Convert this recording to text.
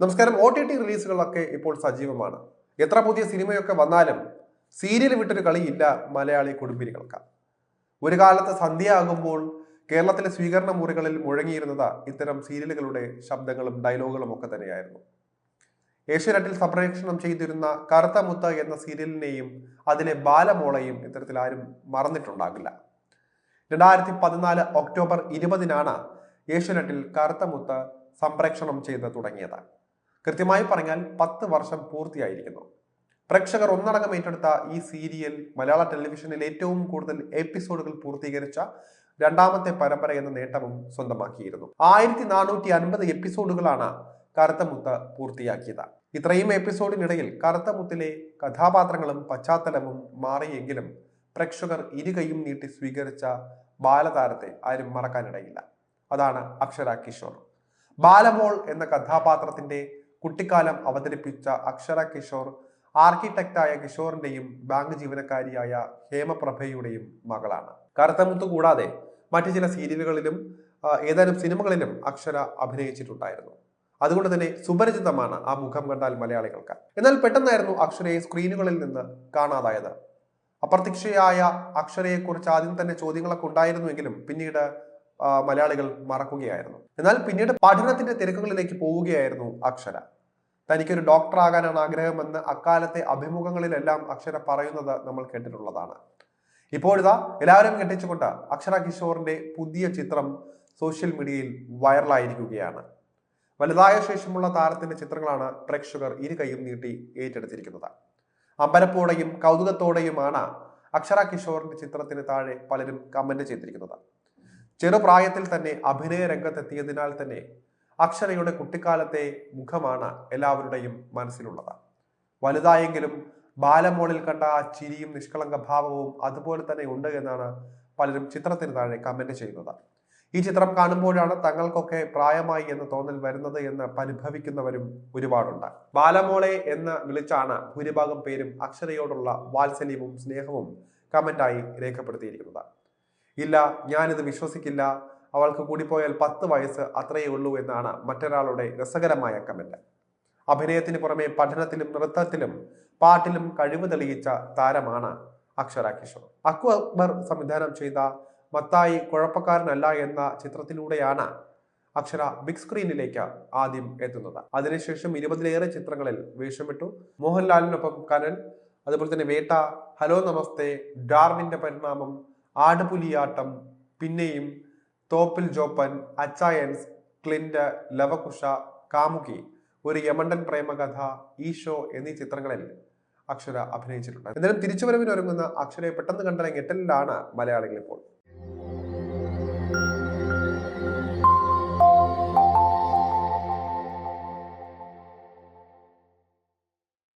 നമസ്കാരം. O T T റിലീസുകളൊക്കെ ഇപ്പോൾ സജീവമാണ്. എത്ര പുതിയ സിനിമയൊക്കെ വന്നാലും സീരിയൽ വിട്ടൊരു കളിയില്ല മലയാളി കുടുംബിനികൾക്ക് ഒരു കാലത്ത് സന്ധ്യയാകുമ്പോൾ കേരളത്തിലെ സ്വീകരണ മുറികളിൽ മുഴങ്ങിയിരുന്നത് ഇത്തരം സീരിയലുകളുടെ ശബ്ദങ്ങളും ഡയലോഗുകളും ഒക്കെ തന്നെയായിരുന്നു. ഏഷ്യാനെറ്റിൽ സംപ്രേക്ഷണം ചെയ്തിരുന്ന കറുത്ത മുത്ത എന്ന സീരിയലിനെയും അതിലെ ബാലമോളയും ഇത്തരത്തിൽ ആരും മറന്നിട്ടുണ്ടാകില്ല. രണ്ടായിരത്തി പതിനാല് ഒക്ടോബർ ഇരുപതിനാണ് ഏഷ്യാനെറ്റിൽ കറുത്ത മുത്ത് സംപ്രേക്ഷണം ചെയ്ത് തുടങ്ങിയത്. കൃത്യമായി പറഞ്ഞാൽ പത്ത് വർഷം പൂർത്തിയായിരിക്കുന്നു. പ്രേക്ഷകർ ഒന്നടങ്കം ഏറ്റെടുത്ത ഈ സീരിയൽ മലയാള ടെലിവിഷനിൽ ഏറ്റവും കൂടുതൽ എപ്പിസോഡുകൾ പൂർത്തീകരിച്ച രണ്ടാമത്തെ പരമ്പര എന്ന നേട്ടവും സ്വന്തമാക്കിയിരുന്നു. ആയിരത്തി നാനൂറ്റി അൻപത് എപ്പിസോഡുകളാണ് കറുത്തമുത്ത് പൂർത്തിയാക്കിയത്. ഇത്രയും എപ്പിസോഡിനിടയിൽ കറുത്തമുത്തിലെ കഥാപാത്രങ്ങളും പശ്ചാത്തലവും മാറിയെങ്കിലും പ്രേക്ഷകർ ഇരുകൈയും നീട്ടി സ്വീകരിച്ച ബാലതാരത്തെ ആരും മറക്കാനിടയില്ല. അതാണ് അക്ഷര കിഷോർ. ബാലമോൾ എന്ന കഥാപാത്രത്തിന്റെ കുട്ടിക്കാലം അവതരിപ്പിച്ച അക്ഷര കിഷോർ ആർക്കിടെക്റ്റായ കിഷോറിന്റെയും ബാങ്ക് ജീവനക്കാരിയായ ഹേമപ്രഭയുടെയും മകളാണ്. കറുത്തമുത്ത് കൂടാതെ മറ്റു ചില സീരിയലുകളിലും ഏതാനും സിനിമകളിലും അക്ഷര അഭിനയിച്ചിട്ടുണ്ടായിരുന്നു. അതുകൊണ്ട് തന്നെ സുപരിചിതമാണ് ആ മുഖം കണ്ടാൽ മലയാളികൾക്ക്. എന്നാൽ പെട്ടെന്നായിരുന്നു അക്ഷരയെ സ്ക്രീനുകളിൽ നിന്ന് കാണാതായത്. അപ്രത്യക്ഷയായ അക്ഷരയെക്കുറിച്ച് ആദ്യം തന്നെ ചോദ്യങ്ങളൊക്കെ ഉണ്ടായിരുന്നുവെങ്കിലും പിന്നീട് മലയാളികൾ മറക്കുകയായിരുന്നു. എന്നാൽ പിന്നീട് പഠനത്തിന്റെ തിരക്കുകളിലേക്ക് പോവുകയായിരുന്നു അക്ഷര. തനിക്കൊരു ഡോക്ടർ ആകാനാണ് ആഗ്രഹമെന്ന് അക്കാലത്തെ അഭിമുഖങ്ങളിലെല്ലാം അക്ഷര പറയുന്നത് നമ്മൾ കേട്ടിട്ടുള്ളതാണ്. ഇപ്പോഴിതാ എല്ലാവരും കെട്ടിച്ചുകൊണ്ട് അക്ഷര കിഷോറിന്റെ പുതിയ ചിത്രം സോഷ്യൽ മീഡിയയിൽ വൈറലായിരിക്കുകയാണ്. വലുതായ ശേഷമുള്ള താരത്തിന്റെ ചിത്രങ്ങളാണ് പ്രേക്ഷകർ ഇരു കൈയും നീട്ടി ഏറ്റെടുത്തിരിക്കുന്നത്. അമ്പരപ്പോടെയും കൗതുകത്തോടെയുമാണ് അക്ഷര കിഷോറിന്റെ ചിത്രത്തിന് താഴെ പലരും കമന്റ് ചെയ്തിരിക്കുന്നത്. ചെറുപ്രായത്തിൽ തന്നെ അഭിനയ രംഗത്തെത്തിയതിനാൽ തന്നെ അക്ഷരയുടെ കുട്ടിക്കാലത്തെ മുഖമാണ് എല്ലാവരുടെയും മനസ്സിലുള്ളത്. വലുതായെങ്കിലും ബാലമോളിൽ കണ്ട ആ ചിരിയും നിഷ്കളങ്ക ഭാവവും അതുപോലെ തന്നെ ഉണ്ട് എന്നാണ് പലരും ചിത്രത്തിന് താഴെ കമന്റ് ചെയ്യുന്നത്. ഈ ചിത്രം കാണുമ്പോഴാണ് തങ്ങൾക്കൊക്കെ പ്രായമായി എന്ന് തോന്നൽ വരുന്നത് എന്ന് പരിഭവിക്കുന്നവരും ഒരുപാടുണ്ട്. ബാലമോളെ എന്ന് വിളിച്ചാണ് ഭൂരിഭാഗം പേരും അക്ഷരയോടുള്ള വാത്സല്യവും സ്നേഹവും കമന്റായി രേഖപ്പെടുത്തിയിരിക്കുന്നത്. ഇല്ല ഞാനിത് വിശ്വസിക്കില്ല. അവൾക്ക് കൂടിപ്പോയാൽ പത്ത് വയസ്സ് അത്രയേ ഉള്ളൂ എന്നാണ് മറ്റൊരാളുടെ രസകരമായ കമന്റ്. അഭിനയത്തിന് പുറമെ പഠനത്തിലും നൃത്തത്തിലും പാട്ടിലും കഴിവ് തെളിയിച്ച താരമാണ് അക്ഷര കിഷോർ. അക്കു അക്ബർ സംവിധാനം ചെയ്ത മത്തായി കുഴപ്പക്കാരനല്ല എന്ന ചിത്രത്തിലൂടെയാണ് അക്ഷര ബിഗ് സ്ക്രീനിലേക്ക് ആദ്യം എത്തുന്നത്. അതിനുശേഷം ഇരുപതിലേറെ ചിത്രങ്ങളിൽ വേഷമിട്ടു. മോഹൻലാലിനൊപ്പം കനൽ അതുപോലെ തന്നെ വേട്ട ഹലോ നമസ്തേ ഡാർവിന്റെ പരിണാമം ആടുപുലിയാട്ടം പിന്നെയും തോപ്പിൽ ജോപ്പൻ അച്ചായൻസ് ക്ലിന്റ് ലവകുഷ കാമുകി ഒരു യമണ്ടൻ പ്രേമകഥ ഈശോ എന്നീ ചിത്രങ്ങളിൽ അക്ഷര അഭിനയിച്ചിട്ടുണ്ട്. എന്തായാലും തിരിച്ചുവരവിനൊരുങ്ങുന്ന അക്ഷരയെ പെട്ടെന്ന് കണ്ട ഞെട്ടലിലാണ് മലയാളികൾ ഇപ്പോൾ.